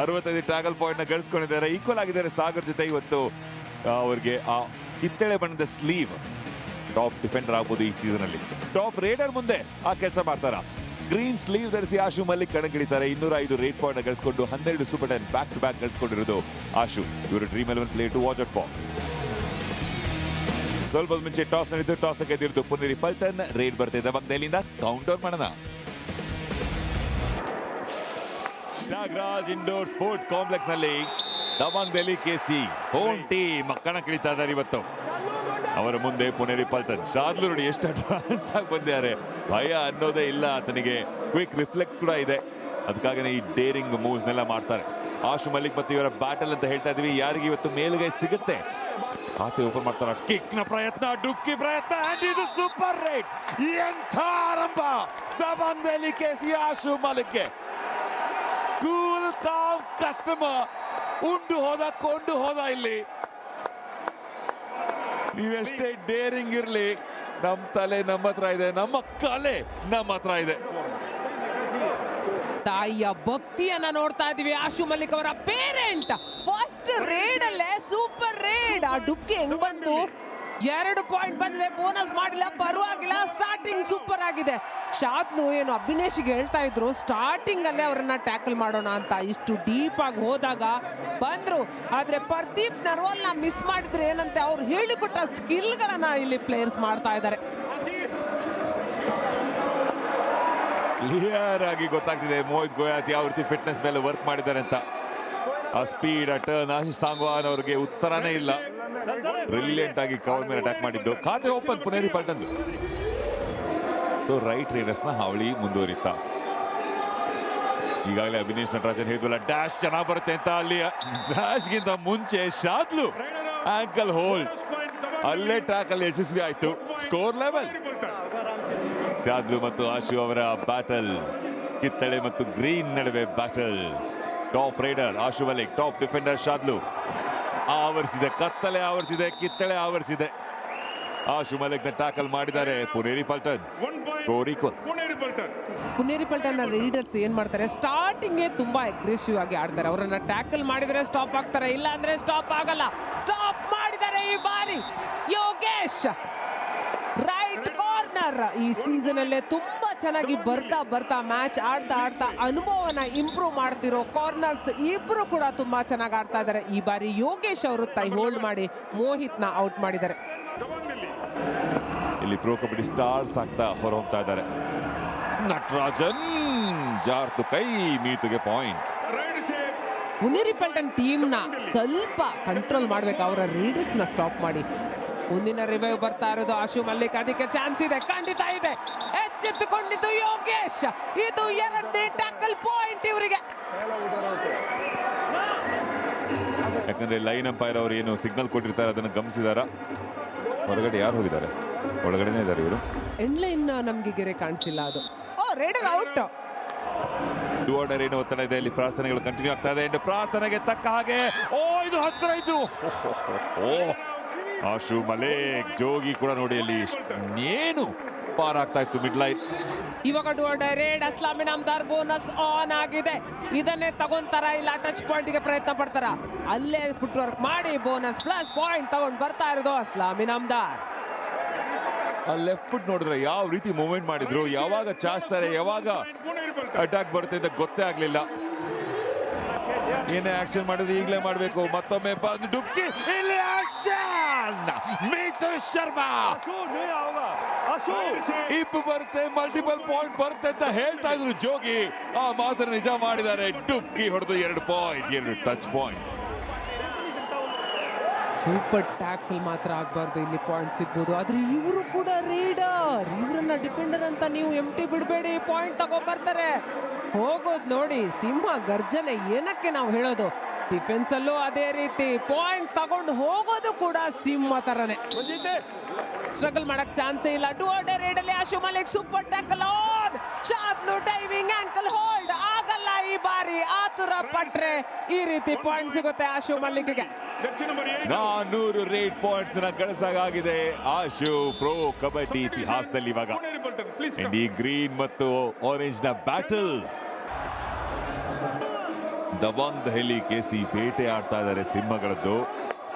ಅರವತ್ತೈದು ಪಾಯಿಂಟ್ನ ಗಳಿಸ್ಕೊಂಡಿದ್ದಾರೆ. ಈಕ್ವಲ್ ಆಗಿದ್ದಾರೆ ಸಾಗರ್ ಜೊತೆ ಇವತ್ತು ಅವ್ರಿಗೆ ಆ ಕಿತ್ತಳೆ ಬಣ್ಣದ ಸ್ಲೀವ್ ಟಾಪ್ ಡಿಫೆಂಡರ್ ಆಗ್ಬೋದು ಈ ಸೀಸನ್ ಅಲ್ಲಿ. ಟಾಪ್ ರೇಡರ್ ಮುಂದೆ ಆ ಕೆಲಸ ಮಾಡ್ತಾರ? ಗ್ರೀನ್ ಸ್ಲೀವ್ ಧರಿಸಿ ಆಶು ಮಲ್ಲಿಕ್ ಕಣಗಿಳಿತಾರೆ ಇನ್ನೂರ ಐದು ರೇಟ್ ಪಾಯಿಂಟ್ ಗಳಿಸಿಕೊಂಡು ಹನ್ನೆರಡು super ten back to back ಗಳಿಸಿಕೊಂಡಿರೋದು Ashu. ಇವರು Dream Eleven play to watch at for ಸ್ವಲ್ಪ ಮುಂಚೆ ಟಾಸ್ ನಡೆದು ಟಾಸ್ ಗೆದ್ದಿರೋದು ಪುನೇರಿ ಪಲ್ಟನ್ ರೇಡ್ ಬರ್ತಿದ್ದ ಬಂದೆಲ್ಲಿಂದ ಕೌಂಟ್ ಡೌನ್ ಮಾಡೋಣ. Nagaraj indoor sport ಕಾಂಪ್ಲೆಕ್ಸ್ನಲ್ಲಿ Dabang Delhi KC home team ಕಳೀತಾ ಇದ್ದಾರೆ ಇವತ್ತು. ಅವರ ಮುಂದೆ ಪುನೇರಿ ಪಲ್ಟನ್ ಶಾದ್ಲು ನೋಡಿ ಎಷ್ಟು ಅಡ್ವಾನ್ಸ್ ಆಗಿ ಬಂದಿದ್ದಾರೆ. ಭಯ ಅನ್ನೋದೇ ಇಲ್ಲ ಆತನಿಗೆ. ಕ್ವಿಕ್ ರಿಫ್ಲೆಕ್ಸ್ ಕೂಡ ಇದೆ. ಅದಕ್ಕಾಗನೇ ಈ ಡೇರಿಂಗ್ ಮೂವ್ಸ್ ನೆಲ್ಲ ಮಾಡ್ತಾರೆ. ಆಶು ಮಲ್ಲಿಕ್ ಮತ್ತು ಇವರ ಬ್ಯಾಟಲ್ ಅಂತ ಹೇಳ್ತಾ ಇದೀವಿ ಯಾರಿಗೆ ಇವತ್ತು ಮೇಲುಗೈ ಸಿಗುತ್ತೆ? ಖಾತೆ ಓಪನ್ ಮಾಡ್ತಾರ? ಕಿಕ್ನ ಪ್ರಯತ್ನ, ಡುಕ್ಕಿ ಪ್ರಯತ್ನ ಇದು ಸೂಪರ್ ರೇಟ್. ಎಂಥ ಆರಂಭ! ದಬಾಂಗ್ ಕೆಸಿ ಆಶು ಮಲ್ಲಿಕ್ಗೆ. Com customer. ಉಂಡು ಹೋದ, ಕೊಂಡು ಹೋದ ಇಲ್ಲಿ. ನೀವೆಷ್ಟೇ ಡೇರಿಂಗ್ ಇರ್ಲಿ, ನಮ್ ತಲೆ ನಮ್ಮ ಹತ್ರ ಇದೆ, ನಮ್ಮ ಕಲೆ ನಮ್ಮ ಹತ್ರ ಇದೆ. ತಾಯಿಯ ಭಕ್ತಿಯನ್ನ ನೋಡ್ತಾ ಇದೀವಿ ಆಶು ಮಲ್ಲಿಕ್ ಅವರ ಪೇರೆಂಟ್ ಫಸ್ಟ್ ರೇಡ್ ಅಲ್ಲೇ ಸೂಪರ್ ರೇಡ್ ಆ ಡುಕ್ಕಿ ಹೆಂಗ್ ಬಂತು? ಎರಡು ಪಾಯಿಂಟ್ ಬಂದಿದೆ ಬೋನಸ್ ಮಾಡಿಲ್ಲ, ಪರವಾಗಿಲ್ಲ ಸ್ಟಾರ್ಟಿಂಗ್ ಸೂಪರ್ ಆಗಿದೆ. ಶಾದ್ಲು ಏನು ಅಭಿನೇಶ್ಗೆ ಹೇಳ್ತಾ ಇದ್ರು ಸ್ಟಾರ್ಟಿಂಗ್ ಅಲ್ಲೇ ಅವರನ್ನ ಟ್ಯಾಕಲ್ ಮಾಡೋಣ ಅಂತ ಇಷ್ಟು ಡೀಪ್ ಆಗಿ ಹೋದಾಗ ಬಂದ್ರು. ಆದ್ರೆ ಪ್ರದೀಪ್ನ ಮಿಸ್ ಮಾಡಿದ್ರೆ ಏನಂತೆ, ಅವ್ರು ಹೇಳಿಕೊಟ್ಟ ಸ್ಕಿಲ್ ಗಳನ್ನ ಇಲ್ಲಿ ಪ್ಲೇಯರ್ಸ್ ಮಾಡ್ತಾ ಇದ್ದಾರೆ. ಕ್ಲಿಯರ್ ಆಗಿ ಗೊತ್ತಾಗ್ತಿದೆ, ಮೋಹಿತ್ ಗೋಯಾತ್ ಯಾವ ರೀತಿ ಫಿಟ್ನೆಸ್ ಮೇಲೆ ವರ್ಕ್ ಮಾಡಿದ್ದಾರೆ ಅಂತ. ಆ ಸ್ಪೀಡ್ ಆ ಟರ್ನ್ ಆಶಿಸ್ ಸಾಂಗ್ವಾನ್ ಅವ್ರಿಗೆ ಉತ್ತರನೇ ಇಲ್ಲ. ಬ್ರಿಲಿಯಂಟ್ ಆಗಿ ಕವರ್ ಮೇಲೆ ಅಟ್ಯಾಕ್ ಮಾಡಿದ್ದು. ಖಾತೆ ಓಪನ್ ಪುನೇರಿ ಪಲ್ಟನ್ ರೈಟ್ ರೇಡರ್ಸ್ನ ಹಾವಳಿ ಮುಂದುವರಿತಾ. ಈಗಾಗಲೇ ಅಭಿನೇಶ್ ನಟರಾಜನ್ ಹೇಳಿದ್ವಲ್ಲ ಡ್ಯಾಶ್ ಚೆನ್ನಾಗಿ ಬರುತ್ತೆ ಅಂತ ಅಲ್ಲಿ ಡ್ಯಾಶ್ ಗಿಂತ ಮುಂಚೆ ಶಾದ್ಲು ಆಂಕಲ್ ಹೋಲ್ಡ್ ಅಲ್ಲೇ ಟ್ಯಾಕಲ್ ಯಶಸ್ವಿ ಆಯ್ತು. ಸ್ಕೋರ್ ಲೆವೆಲ್ ಶಾದ್ಲು ಮತ್ತು ಆಶು ಅವರ ಬ್ಯಾಟಲ್ ಕಿತ್ತಳೆ ಮತ್ತು ಗ್ರೀನ್ ನಡುವೆ ಬ್ಯಾಟಲ್ ಟಾಪ್ ರೈಡರ್ ಆಶು ಮಲಿಕ್ ಟಾಪ್ ಡಿಫೆಂಡರ್ ಶಾದ್ಲು. ಆವರಿಸಿದೆ, ಕತ್ತಲೆ ಆವರಿಸಿದೆ, ಕಿತ್ತಳೆ ಆವರಿಸಿದೆ. ಆಶು ಮಲಿಕ್ನ ಟ್ಯಾಕಲ್ ಮಾಡಿದ್ದಾರೆ ಪುನೇರಿ ಪಲ್ಟನ್. ಪುನೇರಿ ಪಲ್ಟನ್. ಲೀಡರ್ಸ್ ಏನ್ ಮಾಡ್ತಾರೆ? ಸ್ಟಾರ್ಟಿಂಗ್ ತುಂಬಾ ಅಗ್ರೆಸಿವ್ ಆಗಿ ಆಡ್ತಾರೆ. ಅವರನ್ನ ಟ್ಯಾಕಲ್ ಮಾಡಿದ್ರೆ ಸ್ಟಾಪ್ ಆಗ್ತಾರೆ ಇಲ್ಲ ಅಂದ್ರೆ ಸ್ಟಾಪ್ ಆಗಲ್ಲ. ಸ್ಟಾಪ್ ಮಾಡಿದ್ದಾರೆ ಈ ಬಾರಿ. ಯೋಗೇಶ್! ರೈಟ್ ಕಾರ್ನರ್ ಈ ಸೀಸನ್ ಅಲ್ಲೇ ತುಂಬಾ ಚೆನ್ನಾಗಿ ಬರ್ತಾ ಬರ್ತಾ ಮ್ಯಾಚ್ ಆಡ್ತಾ ಆಡ್ತಾ ಅನುಭವನ ಇಂಪ್ರೂವ್ ಮಾಡ್ತಿರೋ ಕಾರ್ನರ್ಸ್ ಇಬ್ರು ಕೂಡ ತುಂಬಾ ಚೆನ್ನಾಗಿ ಆಡ್ತಾ ಇದ್ದಾರೆ. ಈ ಬಾರಿ ಯೋಗೇಶ್ ಅವರು ತೈ ಹೋಲ್ಡ್ ಮಾಡಿ ಮೋಹಿತ್ನ ಔಟ್ ಮಾಡಿದ್ದಾರೆ ಇಲ್ಲಿ ಪ್ರೋ ಕಬಡ್ಡಿ ಸ್ಟಾರ್ಸ್ ಆಗ್ತಾ ಹೊರ ಹೋಗ್ತಾ ಇದ್ದಾರೆ. ನಟರಾಜನ್ ಜಾರ್ತು ಕೈ ಮೀತುಗೆ ಪಾಯಿಂಟ್ ಪುನೇರಿ ಪಲ್ಟನ್ ಟೀಮ್ನ ಸ್ವಲ್ಪ ಕಂಟ್ರೋಲ್ ಮಾಡ್ಬೇಕು. ಅವರ ರೀಡರ್ಸ್ನ ಸ್ಟಾಪ್ ಮಾಡಿ. ಮುಂದಿನ ರಿವೈವ್ ಬರ್ತಾ ಇರೋದು ಆಶು ಮಲ್ಲಿಕ್. ಅದಕ್ಕೆ ಚಾನ್ಸ್ ಇದೆ. ಖಂಡಿತ ಇದೆ. ಎಚ್ಚೆತ್ತುಕೊಂಡಿದ್ದು ಯೋಗೇಶ್. ಇದು ಎರಡನೇ ಟ್ಯಾಕಲ್ ಪಾಯಿಂಟ್ ಇವರಿಗೆ. ಯಾಕಂದ್ರೆ ಲೈನ್ ಅಂಪೈರ್ ಅವರು ಏನು ಸಿಗ್ನಲ್ ಕೊಟ್ಟಿರ್ತಾರೆ ಅದನ್ನು ಗಮನಿಸಿದಾರ? ಹೊರಗಡೆ ಯಾರು ಹೋಗಿದ್ದಾರೆ? ಒಳಗಡೆನೇ ಇದ್ದಾರೆ ಇವರು. ಎಂಡ್ಲೈನ್ ನಮ್ಗೆ ಗೆರೆ ಕಾಣಿಸಿಲ್ಲ ಅದು. Oh raider out. Do order ಏನು ಒತ್ತಡ ಇದೆ ಇಲ್ಲಿ ಪ್ರಾರ್ಥನೆಗಳು ಕಂಟಿನ್ಯೂ ಆಗ್ತಾ ಇದೆ. And ಪ್ರಾರ್ಥನೆಗೆ ತಕ್ಕ ಹಾಗೆ. ಓ ಇದು ಹತ್ತಿರ ಇದ್ದು ಓ ಆಶು ಮಲೇಕ್ ಜೋಗಿ ಕೂಡ ನೋಡಿ ಅಲ್ಲಿ ಏನು? ಪಾರ್ ಆಗ್ತಾ ಇತ್ತು ಮಿಡ್ ಲೈನ್ ಇವಾಗ direct raid Aslam Inamdar bonus on ಆಗಿದೆ. ಇದನ್ನೇ ತಗೊಂತಾರ ಇಲ್ಲ ಟಚ್ ಪಾಯಿಂಟ್ಗೆ ಪ್ರಯತ್ನ ಪಡ್ತಾರ? ಅಲ್ಲೇ ಫುಟ್ ವರ್ಕ್ ಮಾಡಿ ಬೋನಸ್ ಪ್ಲಸ್ ಪಾಯಿಂಟ್ ತಗೊಂಡ್ ಬರ್ತಾ ಇರೋದು ಅಸ್ಲಾಮಿ ಅಮ್ದಾರ್ ಆ ಲೆಫ್ಟ್ ಫುಟ್ ನೋಡಿದ್ರೆ ಯಾವ ರೀತಿ ಮೂವ್ಮೆಂಟ್ ಮಾಡಿದ್ರು ಯಾವಾಗ ಚಾಚ್ತಾರೆ ಯಾವಾಗ ಅಟ್ಯಾಕ್ ಬರುತ್ತೆ ಅಂತ ಗೊತ್ತೇ ಆಗ್ಲಿಲ್ಲ. ಏನೇ ಆಕ್ಷನ್ ಮಾಡಿದ್ರೆ ಈಗಲೇ ಮಾಡಬೇಕು. ಮತ್ತೊಮ್ಮೆ ಬಂದು ಡುಬ್ಕಿ. ಇಲ್ಲಿ ಆಕ್ಷನ್ ಮಿತು ಶರ್ಮಾ! ಇಬ್ಬು ಬರುತ್ತೆ ಮಲ್ಟಿಪಲ್ ಪಾಯಿಂಟ್ ಬರುತ್ತೆ ಅಂತ ಹೇಳ್ತಾ ಇದ್ರು ಜೋಗಿ. ಆ ಮಾತ್ರ ನಿಜ ಮಾಡಿದ್ದಾರೆ. ಡುಬ್ಕಿ ಹೊಡೆದು ಎರಡು ಪಾಯಿಂಟ್ ಎರಡು ಟಚ್ ಪಾಯಿಂಟ್ ಸೂಪರ್ ಟ್ಯಾಕಲ್ ಮಾತ್ರ ಆಗ್ಬಾರ್ದು ಇಲ್ಲಿ ಪಾಯಿಂಟ್ ಸಿಗ್ಬೋದು. ಆದ್ರೆ ಇವರು ಕೂಡ ರೀಡರ್ ಇವರನ್ನ ಡಿಪೆಂಡರ್ ಅಂತ ನೀವು ಎಂ ಟಿ ಬಿಡಬೇಡಿ ಪಾಯಿಂಟ್ ತಗೊಂಡ್ಬರ್ತಾರೆ ಹೋಗೋದು ಹೋಗೋದ್ ನೋಡಿ ಸಿಂಹ ಗರ್ಜನೆ ಏನಕ್ಕೆ ನಾವು ಹೇಳೋದು? ಡಿಫೆನ್ಸ್ ಅಲ್ಲೂ ಅದೇ ರೀತಿ ಪಾಯಿಂಟ್ ತಗೊಂಡು ಹೋಗೋದು ಕೂಡ ಸಿಂಹ ತರನೇ. ಸ್ಟ್ರಗಲ್ ಮಾಡಕ್ ಚಾನ್ಸೇ ಇಲ್ಲ. ಟು ಆರ್ಡರ್ ರೇಡ್ ಅಲ್ಲಿ Ashu Malik super tackle on Shadloui diving ankle hold ಆಗಲ್ಲ ಈ ಬಾರಿ. ಆತುರ ಪಟ್ರೆ ಈ ರೀತಿ ಪಾಯಿಂಟ್ ಸಿಗುತ್ತೆ ಆಶು ಮಲ್ಲಿಕ್ಗೆ ನಾನೂರು ರೇಟ್ ಪಾಯಿಂಟ್ಸ್ನ ಗಳಿಸಾಗಿದೆ ಆಶು ಪ್ರೋ ಕಬಡ್ಡಿ ಇತಿಹಾಸದಲ್ಲಿ ಇವಾಗ. ಇಂಡಿ ಈ ಗ್ರೀನ್ ಮತ್ತು ಆರೆಂಜ್ನ ಬ್ಯಾಟಲ್ ದಬಾಂಗ್ ದೆಹಲಿ ಕೇಸಿ ಬೇಟೆ ಆಡ್ತಾ ಇದ್ದಾರೆ ಸಿಂಹಗಳದ್ದು.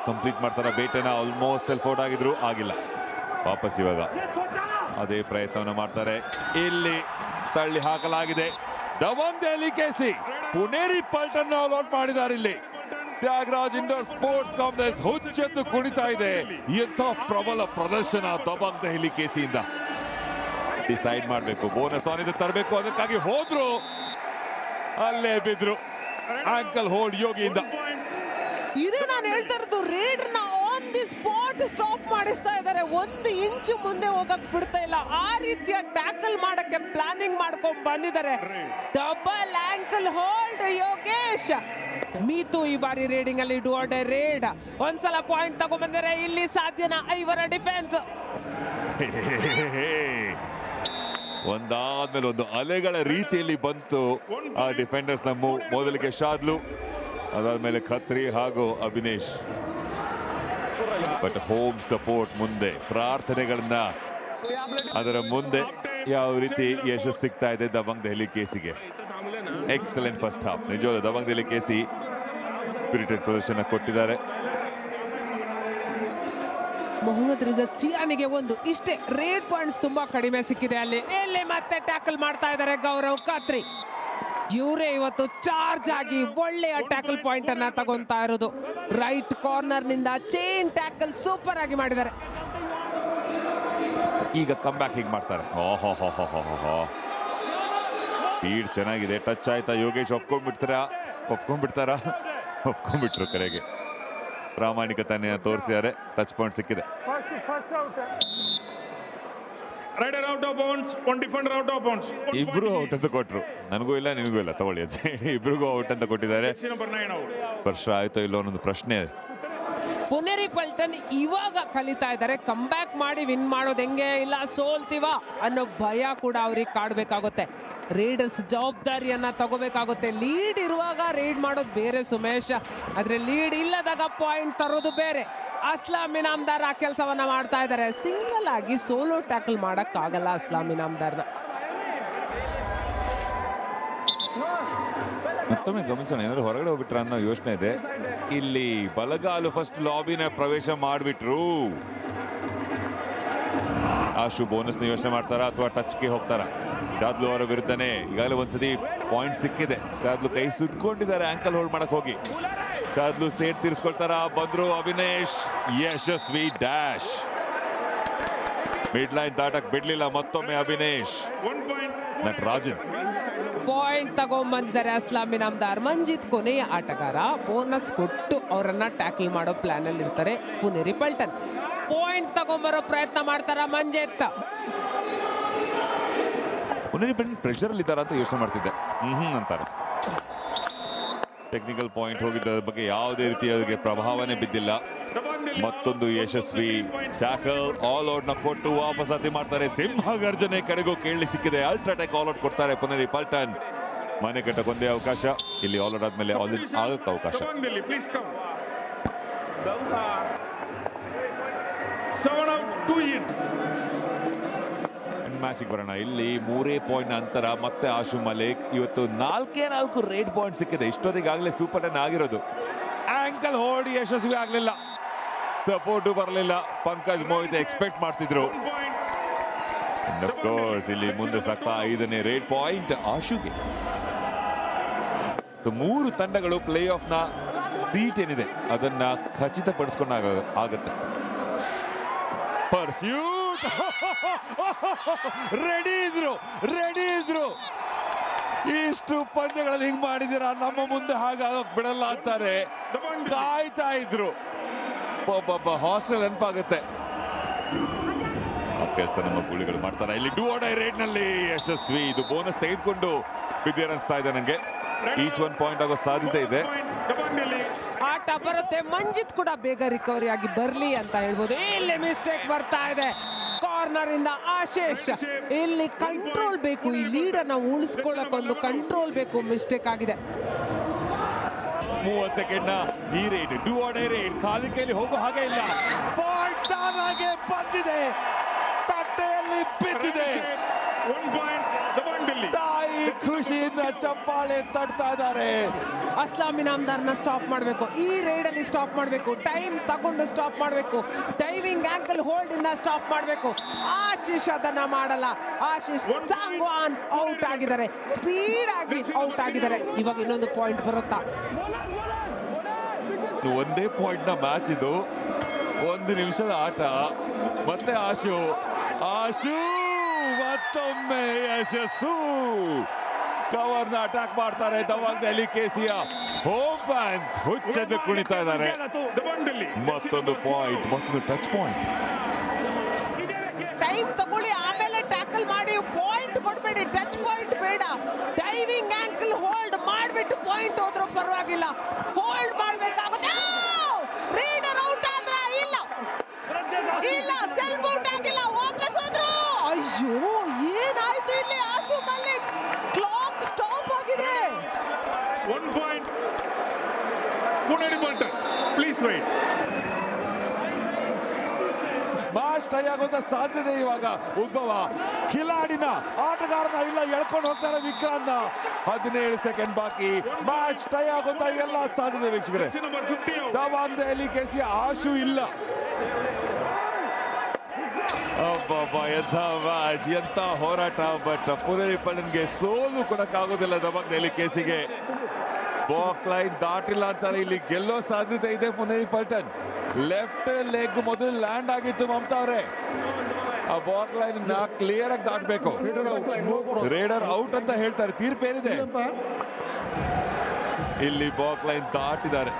ಕಂಪ್ಲೀಟ್ ಮಾಡ್ತಾರ ಬೇಟೆನ. ಆಲ್ಮೋಸ್ಟ್ ಸೆಲ್ಫ್ ಔಟ್ ಆಗಿದ್ರು. ಆಗಿಲ್ಲ. ವಾಪಸ್ ಇವಾಗ ಅದೇ ಪ್ರಯತ್ನವನ್ನು ಮಾಡ್ತಾರೆ. ಇಲ್ಲಿ ತಳ್ಳಿ ಹಾಕಲಾಗಿದೆ. ದೆಹಲಿ ಕೆಸಿ ಪುನೇರಿ ಪಲ್ಟನ್ ಔಟ್ ಮಾಡಿದ್ದಾರೆ ಇಲ್ಲಿ. ತ್ಯಾಗರಾಜ್ ಇಂಡೋರ್ ಸ್ಪೋರ್ಟ್ಸ್ ಕಾಂಪ್ಲೆಕ್ಸ್ ಹುಚ್ಚೆದ್ದು ಕುಣಿತಾ ಇದೆ. ಎಂಥ ಪ್ರಬಲ ಪ್ರದರ್ಶನ ದಬಾಂಗ್ ದೆಹಲಿ ಕೇಸಿಯಿಂದ ಡಿಸೈಡ್ ಮಾಡಬೇಕು. ಬೋನಸ್ ಆನ್ ಇದು ತರಬೇಕು. ಅದಕ್ಕಾಗಿ ಹೋದ್ರು. ಅಲ್ಲೇ ಬಿದ್ರು. ಆಂಕಲ್ ಹೋಲ್ಡ್ ಯೋಗಿಯಿಂದ. ಇದೇ ನಾನು ಹೇಳ್ತಾ ಇರೋದು ರೇಡ್ನ ಸ್ಪಾಟ್ ಸ್ಟಾಪ್ ಮಾಡಿಸ್ತಾ ಇದ್ದಾರೆ. ಒಂದು ಇಂಚು ಮುಂದೆ ಹೋಗಕ್ ಬಿಡ್ತಾ ಇಲ್ಲ. ಆ ರೀತಿಯ ಟ್ಯಾಕಲ್ ಮಾಡಕ್ಕೆ ಪ್ಲಾನಿಂಗ್ ಮಾಡ್ಕೊಂಡ್ ಬಂದಿದ್ದಾರೆ. Double ankle hold Yogesh. Meetu ಈ ಬಾರಿ ರೀಡಿಂಗ್ ಅಲ್ಲಿ ಡೇ ರೇಡ್ ಒಂದ್ಸಲ ಪಾಯಿಂಟ್ ತಗೊಂಡ್ಬಂದರೆ ಇಲ್ಲಿ ಸಾಧ್ಯನ ಐವರ ಡಿಫೆನ್ಸ್ ಒಂದಾದ್ಮೇಲೆ ಒಂದು ಅಲೆಗಳ ರೀತಿಯಲ್ಲಿ ಬಂತು ಆ ಡಿಫೆಂಡರ್ಸ್ ನಮ್ಮ ಮೊದಲಿಗೆ ಶಾದ್ಲು, ಅದಾದ್ಮೇಲೆ ಖತ್ರಿ ಹಾಗೂ ಅಭಿನೇಶ್. ಬಟ್ ಹೋಮ್ ಸಪೋರ್ಟ್ ಮುಂದೆ. ಪ್ರಾರ್ಥನೆಗಳನ್ನ ಅದರ ಮುಂದೆ ಯಾವ ರೀತಿ ಯಶಸ್ಸು ಸಿಗ್ತಾ ಇದೆ ದಬಂಗ್ ದೆಹಲಿ ಕೇಸಿಗೆ. ಎಕ್ಸಲೆಂಟ್ ಫಸ್ಟ್ ಹಾಫ್ ನಿಜವಾದ ದಬಂಗ್ ದೆಹಲಿ ಕೇಸಿ ಸ್ಪಿರಿಟೆಡ್ ಪ್ರದರ್ಶನ ಕೊಟ್ಟಿದ್ದಾರೆ. ಮೊಹಮ್ಮದ್ ರಿಜಾ ಚಿಯಾನಿಗೆ ಒಂದು ಇಷ್ಟೇ ರೇಡ್ ಪಾಯಿಂಟ್ಸ್ ತುಂಬಾ ಕಡಿಮೆ ಸಿಕ್ಕಿದೆ ಅಲ್ಲಿ. ಇಲ್ಲಿ ಮತ್ತೆ ಟ್ಯಾಕಲ್ ಮಾಡ್ತಾ ಇದ್ದಾರೆ ಗೌರವ್ ಖಾತ್ರಿ. ಇವರೇ ಇವತ್ತು ಚಾರ್ಜ್ ಆಗಿ ಒಳ್ಳೆಯ ಟ್ಯಾಕಲ್ ಪಾಯಿಂಟ್ ಅನ್ನ ತಗೊಂತಾ ಇರೋದು. ರೈಟ್ ಕಾರ್ನರ್ನಿಂದ ಚೈನ್ ಟ್ಯಾಕಲ್ ಸೂಪರ್ ಆಗಿ ಮಾಡಿದ್ದಾರೆ. ಈಗ ಕಮ್ ಬ್ಯಾಕ್ ಹೀಗೆ ಮಾಡ್ತಾರೆ. ಸ್ಪೀಡ್ ಚೆನ್ನಾಗಿದೆ. ಟಚ್ ಆಯ್ತಾ? ಯೋಗೇಶ್ ಒಪ್ಕೊಂಡ್ಬಿಡ್ತಾರ? ಒಪ್ಕೊಂಡ್ಬಿಡ್ತಾರ? ಒಪ್ಕೊಂಡ್ಬಿಟ್ರು ಕರೆಗೆ. ಪ್ರಾಮಾಣಿಕತೆನ ತೋರಿಸಿದ್ದಾರೆ. ಟಚ್ ಪಾಯಿಂಟ್ ಸಿಕ್ಕಿದೆ. Rider out of bounds one defender out of bounds ಇಬ್ರು ಔಟ್ ಅಂತ ಕೊಟ್ರು. ನನಗೂ ಇಲ್ಲ ನಿನಗೂ ಇಲ್ಲ ತಗೊಳ್ಳಿ ಅಂತ ಇಬ್ರಿಗೂ ಔಟ್ ಅಂತ ಕೊಟ್ಟಿದ್ದಾರೆ. ವರ್ಷ ಆಯ್ತೋ ಇಲ್ಲೋ ಅನ್ನೋದು ಪ್ರಶ್ನೆ. ಪುನೇರಿ ಪಲ್ಟನ್ ಇವಾಗ ಕಲಿತಾ ಇದ್ದಾರೆ. ಕಮ್ ಬ್ಯಾಕ್ ಮಾಡಿ ವಿನ್ ಮಾಡೋದು ಹೆಂಗೆ ಇಲ್ಲ ಸೋಲ್ತೀವ ಅನ್ನೋ ಭಯ ಕೂಡ ಅವ್ರಿಗೆ ಕಾಡಬೇಕಾಗುತ್ತೆ. ರೀಡರ್ಸ್ ಜವಾಬ್ದಾರಿಯನ್ನ ತಗೋಬೇಕಾಗುತ್ತೆ. ಲೀಡ್ ಇರುವಾಗ ರೈಡ್ ಮಾಡೋದು ಬೇರೆ ಸುಮೇಶ್. ಆದ್ರೆ ಲೀಡ್ ಇಲ್ಲದಾಗ ಪಾಯಿಂಟ್ ತರೋದು ಬೇರೆ. ಅಸ್ಲಾಂ ಇನಾಮ್ದಾರ್ ಆ ಕೆಲಸವನ್ನ ಮಾಡ್ತಾ ಇದ್ದಾರೆ ಸಿಂಗಲ್ ಆಗಿ ಸೋಲೋ ಟ್ಯಾಕಲ್ ಮಾಡಕ್ ಆಗಲ್ಲ ಅಸ್ಲಾಂ ಇನಾಮ್ದಾರ್ನ ಮತ್ತೊಮ್ಮೆ ಗಮನಿಸೋಣ, ಏನಾದ್ರು ಹೊರಗಡೆ ಹೋಗ್ಬಿಟ್ರ ಅನ್ನೋ ಯೋಚನೆ ಇದೆ. ಇಲ್ಲಿ ಬಲಗಾಲು ಫಸ್ಟ್ ಲಾಬಿನ ಪ್ರವೇಶ ಮಾಡಿಬಿಟ್ರು. ಆಶು ಬೋನಸ್ ಯೋಚನೆ ಮಾಡ್ತಾರಾ ಅಥವಾ ಟಚ್ಗೆ ಹೋಗ್ತಾರಾ? ಶಾದ್ಲು ಅವರ ವಿರುದ್ಧನೇ. ಈಗಾಗಲೇ ಒಂದ್ಸತಿ ಪಾಯಿಂಟ್ ಸಿಕ್ಕಿದೆ. ಶಾದ್ಲು ಕೈ ಸುಟ್ಕೊಂಡಿದ್ದಾರೆ ಆಂಕಲ್ ಹೋಲ್ಡ್ ಮಾಡಕ್ ಹೋಗಿ. ಶಾದ್ಲು ಸೇಟ್ ತೀರಿಸ್ಕೊಳ್ತಾರ. ಬಂದ್ರು ಅವಿನೇಶ್. ಯಶಸ್ವಿ ಡ್ಯಾಶ್ ಮಿಡ್ ಲೈನ್ ದಾಟಕ್ ಬಿಡ್ಲಿಲ್ಲ. ಮತ್ತೊಮ್ಮೆ ಅವಿನೇಶ್. ನಟರಾಜನ್ ಪಾಯಿಂಟ್ ತಗೊಂಡ್ಬಂದಿದ್ದಾರೆ ಅಸ್ಲಾಮಿ ಇನಾಮ್ದಾರ್ ಮಂಜಿತ್ ಕೊನೆಯ ಆಟಗಾರ. ಬೋನಸ್ ಕೊಟ್ಟು ಅವರನ್ನ ಟ್ಯಾಕಲ್ ಮಾಡೋ ಪ್ಲಾನ್ ಅಲ್ಲಿ ಇರ್ತಾರೆ ಪುನೇರಿ ಪಲ್ಟನ್. ಪಾಯಿಂಟ್ ತಗೊಂಬರೋ ಪ್ರಯತ್ನ ಮಾಡ್ತಾರ ಮಂಜಿತ್? ಬೆಂಡ್ ಪ್ರೆಷರ್ ಅಲ್ಲಿ ಇದ್ದಾರೆ ಅಂತ ಯೋಚನೆ ಮಾಡ್ತಿದ್ದೆ. ಹ್ಮ್ ಅಂತಾರೆ. ಟೆಕ್ನಿಕಲ್ ಪಾಯಿಂಟ್ ಹೋಗಿದ್ದ ಬಗ್ಗೆ ಯಾವುದೇ ರೀತಿ ಅದಕ್ಕೆ ಪ್ರಭಾವನೆ ಬಿದ್ದಿಲ್ಲ. ಮತ್ತೊಂದು ಯಶಸ್ವಿ ಟ್ಯಾಕಲ್ ಆಲ್ ಔಟ್ನ ಕೊಟ್ಟು ವಾಪಸಾತಿ ಮಾಡ್ತಾರೆ. ಸಿಂಹ ಗರ್ಜನೆ ಕಡೆಗೂ ಕೇಳಿ ಸಿಕ್ಕಿದೆ. ಅಲ್ಟ್ರಾಟೆಕ್ ಆಲ್ ಔಟ್ ಕೊಡ್ತಾರೆ ಪುನರಿ ಪಲ್ಟನ್. ಮನೆ ಕಟ್ಟಕೊಂದೇ ಅವಕಾಶ. ಇಲ್ಲಿ ಆಲ್ ಔಟ್ ಆದ್ಮೇಲೆ ಆಲ್ ಆಗಕ್ಕೆ ಅವಕಾಶ. Seven out to come. ಮ್ಯಾಚಿಗೆ ಬರೋಣ. ಇಲ್ಲಿ ಮೂರೇ ಪಾಯಿಂಟ್ ಅಂತರ ಮತ್ತೆ ಆಶು ಮಲೇಕ್. ಇವತ್ತು ನಾಲ್ಕೇ ನಾಲ್ಕು ರೇಟ್ ಪಾಯಿಂಟ್ ಸಿಕ್ಕಿದೆ. ಇಷ್ಟೊತ್ತಿಗಾಗಲೇ ಸೂಪರ್ ಟೆನ್ ಆಗಿರೋದು. ಆಂಕಲ್ ಹೋಡಿ ಯಶಸ್ವಿ ಆಗಲಿಲ್ಲ. ಸಪೋರ್ಟು ಬರಲಿಲ್ಲ. ಪಂಕಜ್ ಮೋಹಿತ್ ಎಕ್ಸ್ಪೆಕ್ಟ್ ಮಾಡ್ತಿದ್ರು. ಇಲ್ಲಿ ಮುಂದೆ ಸಾಕ್ತಾ ಐದನೇ ರೇಟ್ ಪಾಯಿಂಟ್ ಆಶುಗೆ. ಮೂರು ತಂಡಗಳು ಪ್ಲೇ ಆಫ್ನ ಸೀಟ್ ಏನಿದೆ, ಅದನ್ನ ಖಚಿತಪಡಿಸ್ಕೊಂಡಾಗ ಆಗುತ್ತೆ. ಪರ್ಸ್ಯೂಟ್ ರೆಡಿ ಇದ್ರು ರೆಡಿ ಇದ್ರು. ಇಷ್ಟು ಪಂದ್ಯಗಳಲ್ಲಿ ಹಿಂಗ್ ಮಾಡಿದಿರ ನಮ್ಮ ಮುಂದೆ ಹಾಗಾಗಕ್ ಬಿಡಲ್ಲ ಅಂತಾರೆ. ಕಾಯ್ತಾ ಇದ್ರು. ಹಾಸ್ಟೆಲ್ ನೆನಪಾಗುತ್ತೆ. ಕೆಲಸ ನಮ್ಮ ಗುಳಿಗಳು ಮಾಡ್ತಾರೆ. ಇಲ್ಲಿ ಡೂ ಡೈ ರೇಟ್ನಲ್ಲಿ ಯಶಸ್ವಿ. ಇದು ಬೋನಸ್ ತೆಗೆದುಕೊಂಡು ಬಿದ್ದಿರ ಅನ್ಸ್ತಾ ಇದೆ ನಂಗೆ. ಈಚ್ ಒನ್ ಪಾಯಿಂಟ್ ಆಗೋ ಸಾಧ್ಯತೆ ಇದೆ. ಆಟ ಬರುತ್ತೆ. ಮಂಜಿತ್ ಕೂಡ ಬೇಗ ರಿಕವರಿ ಆಗಿ ಬರ್ಲಿ ಅಂತ ಹೇಳ್ಬೋದು. ಇಲ್ಲಿ ಮಿಸ್ಟೇಕ್ ಬರ್ತಾ ಇದೆ. ಕಾರ್ನರ್ ಇಂದ ಆಶೇಷ್. ಇಲ್ಲಿ ಕಂಟ್ರೋಲ್ ಬೇಕು, ಈ ಲೀಡ್ ಅನ್ನ ಉಳಿಸ್ಕೊಳ್ಳಕ್ ಒಂದು ಕಂಟ್ರೋಲ್ ಬೇಕು ಮಿಸ್ಟೇಕ್ ಆಗಿದೆ. ಮೂವತ್ತು ಸೆಕೆಂಡ್ನ ಈ ರೇಟ್ ಡೂ ಡೈ ರೇಟ್ ಖಾಲಿ ಕೈಲಿ ಹೋಗೋ ಹಾಗೆ ಇಲ್ಲ. ಪಾಯಿಂಟ್ ಆಗಿ ಬಂದಿದೆ. ತಟ್ಟೆಯಲ್ಲಿ ಬಿದ್ದಿದೆ. ತಾಯಿ ಖುಷಿಯಿಂದ ಚಪ್ಪಾಳೆ ತಟ್ತಾ ಇದ್ದಾರೆ. ಅಸ್ಲಾಮಿ ಇನಾಮ್ದಾರ್ನ ಸ್ಟಾಪ್ ಮಾಡಬೇಕು. ಈ ರೈಡ್ ಅಲ್ಲಿ ಸ್ಟಾಪ್ ಮಾಡಬೇಕು. ಟೈಮ್ ತಗೊಂಡು ಸ್ಟಾಪ್ ಮಾಡಬೇಕು. ಡೈವಿಂಗ್ ಆಂಕಲ್ ಹೋಲ್ಡ್ ಇಂದ ಸ್ಟಾಪ್ ಮಾಡಬೇಕು. ಆಶೀಶ್ ಅದನ್ನ ಮಾಡಲ್ಲ. ಆಶೀಶ್ ಸಾಂಗ್ವಾನ್ ಔಟ್ ಆಗಿದ್ದಾರೆ. ಸ್ಪೀಡ್ ಆಗಿ ಔಟ್ ಆಗಿದ್ದಾರೆ. ಇವಾಗ ಇನ್ನೊಂದು ಪಾಯಿಂಟ್ ಬರುತ್ತಾ? ಒಂದೇ ಪಾಯಿಂಟ್ನ ಮ್ಯಾಚ್ ಇದು. ಒಂದು ನಿಮಿಷದ ಆಟ. ಮತ್ತೆ ಆಶು. ಆಶು! ಮತ್ತೊಮ್ಮೆ ಯಶಸ್ಸು. ಕವರ್ನ ಅಟ್ಯಾಕ್ ಮಾಡ್ತಾರೆ ದವಾಂಗ್ ದೆಹಲಿ ಕೇಸಿಯ ಹೋಮ್ ಫ್ಯಾನ್ಸ್ ಹುಚ್ಚೆದ್ದು ಕುಣಿತಾ ಇದ್ದಾರೆ. ಮತ್ತೊಂದು ಪಾಯಿಂಟ್ ಮತ್ತೊಂದು ಟಚ್ ಪಾಯಿಂಟ್ ಟೈಮ್ ತಗೊಳ್ಳಿ ಆಮೇಲೆ ಟ್ಯಾಕಲ್ ಮಾಡಿ ಪಾಯಿಂಟ್ ಕೊಡಬೇಡಿ ಟಚ್ ಪಾಯಿಂಟ್ ಬೇಡ. ಡೈವಿಂಗ್ ಆಂಕಲ್ ಹೋಲ್ಡ್ ಮಾಡಿಬಿಟ್ಟು ಪಾಯಿಂಟ್ ಹೋದ್ರೂ ಪರವಾಗಿಲ್ಲ. ಹೋಲ್ಡ್ ಮಾಡಬೇಕಾಗುತ್ತೆ. ರೀಡರ್ ಔಟ್ ಆದ್ರ? ಇಲ್ಲ. ಇಲ್ಲ ಸೆಲ್ಫ್ ಔಟ್ ಆಗಿಲ್ಲ ವಾಪಸ್ ಹೋದ್ರು ಅಯ್ಯೋ ಏನಾಯ್ತು ಇಲ್ಲಿ ಆಶು ಮಲ್ಲಿಕ್. ಕ್ಲಾಕ್ ಸ್ಟಾಪ್ ಆಗಿದೆ. One point Puneri Paltan please wait match tie ಆಗುವಂತ ಸಾಧ್ಯತೆ ಇವಾಗ ಉದ್ಭವ. ಖಿಲಾಡಿನ ಆಟಗಾರನ ಇಲ್ಲ ಎಳ್ಕೊಂಡು ಹೋಗ್ತಾರೆ ವಿಕ್ರಾಂತ್ ಹದಿನೇಳು ಸೆಕೆಂಡ್ ಬಾಕಿ. ಮ್ಯಾಚ್ ಟೈ ಆಗುವಂತ ಎಲ್ಲ ಸಾಧ್ಯತೆ ವೀಕ್ಷಕರೇ. Jersey number 50 out. ದವಾನ್ ದೆಹಲಿ ಕೇಸಿ ಆಶು ಇಲ್ಲ. ಅಬ್ಬಬ್ಬ, ಎಂಥ ಮ್ಯಾಚ್ ಎಂಥ ಹೋರಾಟ ಬಟ್ ಪುನೇರಿ ಪಳ್ಳನ್ಗೆ ಸೋಲು ಕೊಡಕ್ಕಾಗೋದಿಲ್ಲ ದೆಹಲಿ ಕೇಸಿಗೆ. ಬಾಕ್ ಲೈನ್ ದಾಟಿಲ್ಲ ಅಂತಾರೆ, ಇಲ್ಲಿ ಗೆಲ್ಲೋ ಸಾಧ್ಯತೆ ಇದೆ ಪುನೇರಿ ಪಲ್ಟನ್. ಲೆಫ್ಟ್ ಲೆಗ್ ಮೊದಲು ಲ್ಯಾಂಡ್ ಆಗಿತ್ತು ಮಮತಾ ಅವರೇ. ಆ ಬಾಕ್ ಲೈನ್ ಕ್ಲಿಯರ್ ಆಗಿ ದಾಟಬೇಕು. ರೇಡರ್ ಔಟ್ ಅಂತ ಹೇಳ್ತಾರೆ ತೀರ್ಪೇನಿದೆ ಇಲ್ಲಿ ಬಾಕ್ ಲೈನ್ ದಾಟಿದ್ದಾರೆ.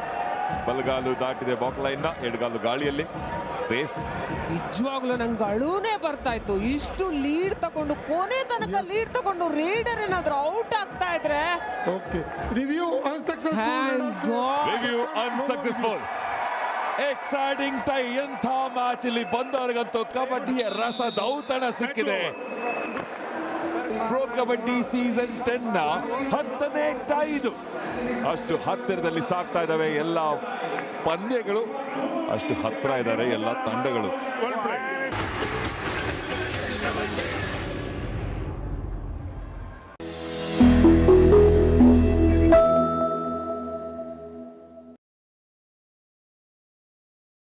ಬಲಗಾಲು ದಾಟಿದೆ ಬಾಕ್ ಲೈನ್ನ, ಎಡಗಾಲು ಗಾಳಿಯಲ್ಲಿ. ರೇಸ್ ನಿಜವಾಗ್ಲೂ ನಂಗೆ ಅಳುನೇ ಬರ್ತಾ ಇತ್ತು. ಇಷ್ಟು ಲೀಡ್ ತಗೊಂಡು ಕೊನೆ ತನಕ ಲೀಡ್ ತಗೊಂಡು ರೀಡರ್ ಏನಾದ್ರು ಔಟ್ ಆಗ್ತಾ ಇದ್ರೆ? Okay. Review unsuccessful Thank leaders. God. Review unsuccessful exciting tie ಎಂಥ ಮ್ಯಾಚ್ ಇಲ್ಲಿ ಬಂದವರಿಗಂತೂ ಕಬಡ್ಡಿಯ ರಸ ದೌತಣ ಸಿಕ್ಕಿದೆ. ಪ್ರೋ ಕಬಡ್ಡಿ ಸೀಸನ್ ಟೆನ್ನ ಹತ್ತನೇ ಟೈ ಇದು. ಅಷ್ಟು ಹತ್ತಿರದಲ್ಲಿ ಸಾಕ್ತಾ ಇದಾವೆ ಎಲ್ಲ ಪಂದ್ಯಗಳು. ಅಷ್ಟು ಹತ್ರ ಇದ್ದಾರೆ ಎಲ್ಲ ತಂಡಗಳು.